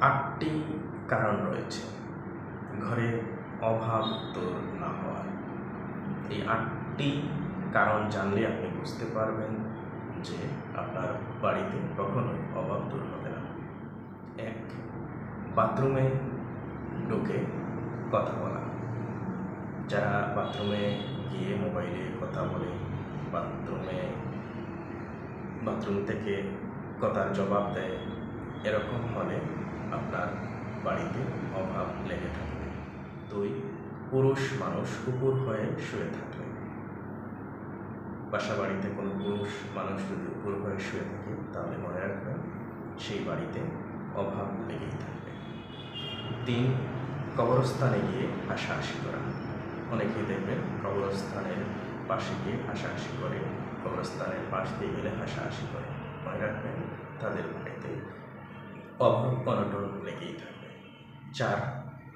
আটটি কারণ রয়েছে। ঘরে অভাব দূর না হওয়ার এই আটটি কারণ জানলে আপনি বুঝতে পারবেন যে আপনার বাড়িতে কখনোই অভাব দূর হবে না। এক, বাথরুমে ঢুকে কথা বলা। যারা বাথরুমে গিয়ে মোবাইলে কথা বলে, বাথরুমে, বাথরুম থেকে কথার জবাব দেয় এরকম হলে আপনার বাড়িতে অভাব লেগে থাকবে। দুই, পুরুষ মানুষ কুকুর হয়ে শুয়ে থাকলে বাসা বাড়িতে কোনো পুরুষ মানুষ যদি কুকুর হয়ে শুয়ে থাকে, তাহলে মনে রাখবেন সেই বাড়িতে অভাব লেগেই থাকবে। তিন, কবরস্থানে গিয়ে হাসাহাসি করা। অনেকেই দেখবেন কবরস্থানের পাশে গিয়ে হাসাহাসি করে, কবরস্থানের পাশ দিয়ে গেলে হাসাহাসি করে। মনে রাখবেন তাদের বাড়িতে অভাব অনটন লেগেই থাকবে। চার,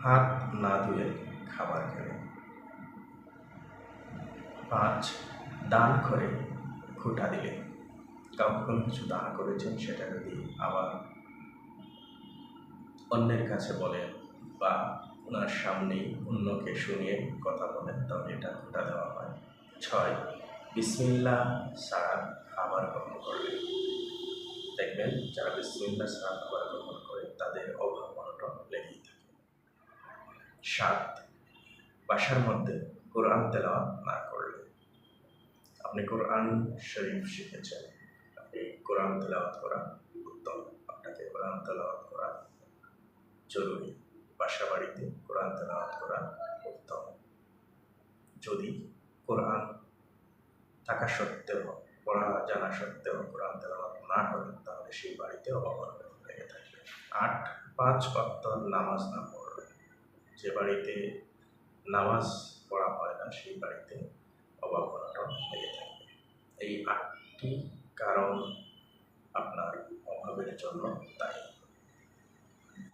হাত না ধুয়ে খাবার খেলে। পাঁচ, দান করে খুঁটা দিলে। কোনো কিছু দান করেছেন সেটা যদি আবার অন্যের কাছে বলেন বা ওনার সামনেই অন্যকে শুনিয়ে কথা বলেন, তবে এটা খুঁটা দেওয়া হয়। ছয় বিসমিল্লা সারা খাবার গ্রহণ করলে দেখবেন যারা বিসমিল্লা ছাড়া খাবার গ্রহণ করে, তাদের অভাব অনটন লেগেই থাকে। সাত, বাসার মধ্যে কোরআন তেলাওয়াত না করলে। আপনি কোরআন শরীফ শিখেছেন, আপনি কোরআন তেলাওয়াত করা উত্তম। আপনাকে কোরআন তেলাওয়াত করা জরুরি। বাসা বাড়িতে কোরআন তেলাওয়াত করা উত্তম। যদি কোরআন থাকা সত্ত্বেও পড়া জানা সত্ত্বেও কোরআন তেলাওয়াত না করেন, তাহলে সেই বাড়িতে অভাব লেগে থাকবে আট, পাঁচ ওয়াক্ত নামাজ না পড়বে যে বাড়িতে নামাজ পড়া হয় না, সেই বাড়িতে অভাব লেগে থাকবে। এই আটটি কারণ আপনার অভাবের জন্য দায়ী।